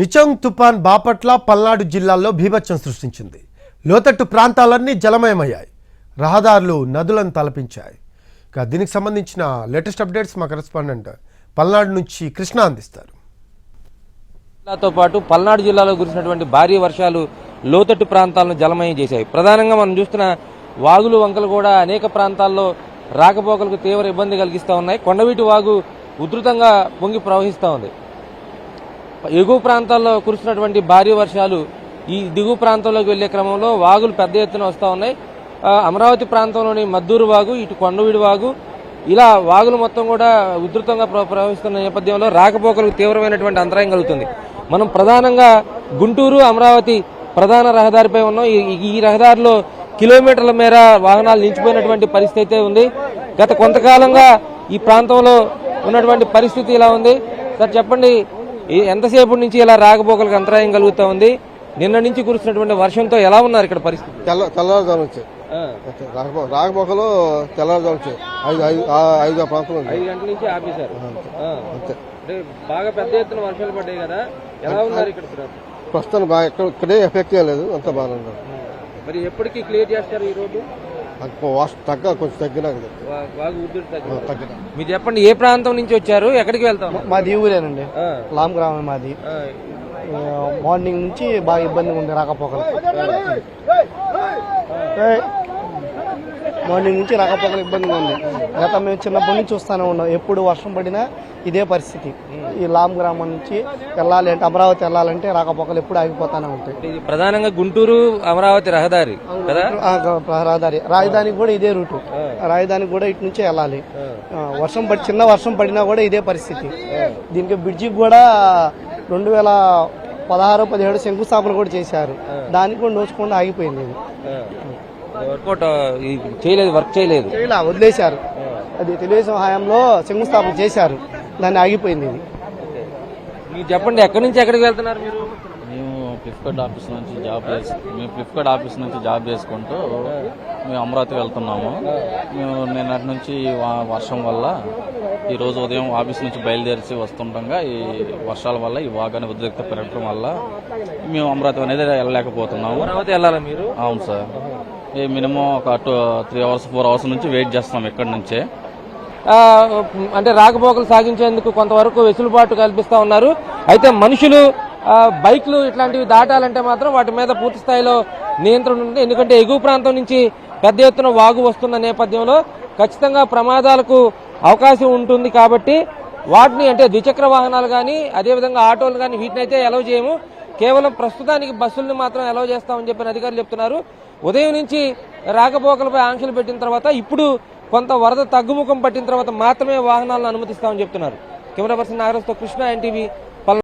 Michaung తుపాన్ Bapatla Palnadu జిల్లాల్లో భీభత్సం సృష్టించింది. లోతట్టు ప్రాంతాలన్నీ జలమయమయ్యాయి. రహదారులు నదులను తలపించాయి. ఇక దీనికి సంబంధించిన లేటెస్ట్ అప్డేట్స్ మా కరెస్పాండెంట్ పల్నాడు నుంచి కృష్ణ అందిస్తారు. జిల్లాతో పాటు పల్నాడు జిల్లాలో కురిసినటువంటి భారీ వర్షాలు లోతట్టు ప్రాంతాలను జలమయం చేశాయి. ప్రధానంగా మనం చూస్తున్న వాగులు వంకలు కూడా అనేక ప్రాంతాల్లో రాకపోకలకు తీవ్ర ఇబ్బంది కలిగిస్తూ ఉన్నాయి. కొండవీటి వాగు ఉధృతంగా పొంగి ప్రవహిస్తూ ఉంది. ఎగువ ప్రాంతాల్లో కురిసినటువంటి భారీ వర్షాలు ఈ దిగువ ప్రాంతంలోకి వెళ్ళే క్రమంలో వాగులు పెద్ద ఎత్తున వస్తూ ఉన్నాయి. అమరావతి ప్రాంతంలోని మద్దూరు వాగు ఇటు కొండవీడి వాగు ఇలా వాగులు మొత్తం కూడా ఉధృతంగా ప్రవహిస్తున్న నేపథ్యంలో రాకపోకలకు తీవ్రమైనటువంటి అంతరాయం కలుగుతుంది. మనం ప్రధానంగా గుంటూరు అమరావతి ప్రధాన రహదారిపై ఉన్నాం. ఈ- ఈ రహదారిలో కిలోమీటర్ల మేర వాహనాలు నిలిచిపోయినటువంటి పరిస్థితి అయితే ఉంది. గత కొంతకాలంగా ఈ ప్రాంతంలో ఉన్నటువంటి పరిస్థితి ఇలా ఉంది. సార్ చెప్పండి ఎంతసేపు నుంచి ఇలా రాకపోకలకు అంతరాయం కలుగుతా ఉంది? నిన్న నుంచి కురుస్తున్నటువంటి వర్షంతో ఎలా ఉన్నారు ఇక్కడ పరిస్థితి? తెల్ల తెల్లవారుజాము వచ్చాయి. రాకపో రాకపోకలు తెల్లవారుజాము వచ్చాయి. ఐదు ఐదు ఐదు ఆ ప్రాంతం ఉంది. ఐదు గంటల నుంచి ఆపేశారు. అంతే. బాగా పెద్ద ఎత్తున వర్షాలు పడ్డాయి కదా. ఎలా ఉన్నారు ఇక్కడ? ప్రస్తుతం బాగా ఇక్కడే ఎఫెక్ట్ లేదు అంత ఉంది. మరి ఎప్పటికీ క్లియర్ చేస్తారు ఈ రోడ్డు? అది వాష్ తగ్గ కొంచెం తగ్గినా మీరు చెప్పండి ఏ ప్రాంతం నుంచి వచ్చారు ఎక్కడికి వెళ్తాం మాది ఊరేనండి లామ్ గ్రామం మాది మార్నింగ్ నుంచి బాగా ఇబ్బందిగా ఉంది రాకపోకలు. మార్నింగ్ నుంచి రాకపోకలు ఇబ్బందిగా ఉంది. గత మేము చిన్నప్పటి నుంచి చూస్తూనే ఉన్నాం. ఎప్పుడు వర్షం పడినా ఇదే పరిస్థితి. ఈ లామ్ గ్రామం నుంచి వెళ్ళాలి అంటే అమరావతి వెళ్ళాలంటే రాకపోకలు ఎప్పుడు ఆగిపోతానే ఉంటాయి. ప్రధానంగా గుంటూరు అమరావతి రహదారి రహదారి. రాజధానికి కూడా ఇదే రూటు. రాజధానికి కూడా ఇటు నుంచే వెళ్ళాలి. వర్షం పడి చిన్న వర్షం పడినా కూడా ఇదే పరిస్థితి. దీనికి బ్రిడ్జికి కూడా రెండు వేల పదహారు పదిహేడు శంకుస్థాపన కూడా చేశారు. దానికి కూడా నోచుకుండా ఆగిపోయింది ఇది. వర్కౌట్ చేయలేదు వర్క్ చేయలేదు. వదిలేశారు. అది తెలుగుదేశం హయాంలో శంకుస్థాపన చేశారు. దాన్ని ఆగిపోయింది ఇది. మీరు చెప్పండి ఎక్కడి నుంచి ఎక్కడికి వెళ్తున్నారు మీరు? మేము ఫ్లిప్కార్ట్ ఆఫీస్ నుంచి జాబ్ చేసి మేము ఫ్లిప్కార్ట్ ఆఫీస్ నుంచి జాబ్ చేసుకుంటూ మేము అమరావతి వెళ్తున్నాము. మేము నిన్నటి నుంచి వర్షం వల్ల ఈ రోజు ఉదయం ఆఫీస్ నుంచి బయలుదేరి వస్తుండగా ఈ వర్షాల వల్ల ఈ వాగాని ఉద్రిక్త పెరగడం వల్ల మేము అమరావతి అనేది వెళ్ళలేకపోతున్నాము. అమరావతి వెళ్ళాలా మీరు? అవును సార్. మినిమం ఒక two three hours four hours నుంచి వెయిట్ చేస్తున్నాం ఇక్కడి నుంచే. అంటే రాకపోకలు సాగించేందుకు కొంతవరకు వెసులుబాటు కల్పిస్తూ ఉన్నారు. అయితే మనుషులు బైక్లు ఇట్లాంటివి దాటాలంటే మాత్రం వాటి మీద పూర్తి స్థాయిలో నియంత్రణ ఉంది ఎందుకంటే ఎగువ ప్రాంతం నుంచి పెద్ద ఎత్తున వాగు వస్తున్న నేపథ్యంలో ఖచ్చితంగా ప్రమాదాలకు అవకాశం ఉంటుంది కాబట్టి వాటిని అంటే ద్విచక్ర వాహనాలు కానీ అదేవిధంగా ఆటోలు కానీ వీటినైతే అయితే ఎలవ్ చేయము. కేవలం ప్రస్తుతానికి బస్సులను మాత్రం ఎలవ్ చేస్తామని చెప్పిన అధికారులు చెప్తున్నారు. ఉదయం నుంచి రాకపోకలపై ఆంక్షలు పెట్టిన తర్వాత ఇప్పుడు కొంత వరద తగ్గుముఖం పట్టిన తర్వాత మాత్రమే వాహనాలను అనుమతిస్తామని చెప్తున్నారు. కెమెరా పర్సన్ నాగరాజ్తో కృష్ణ ఎన్టీవీ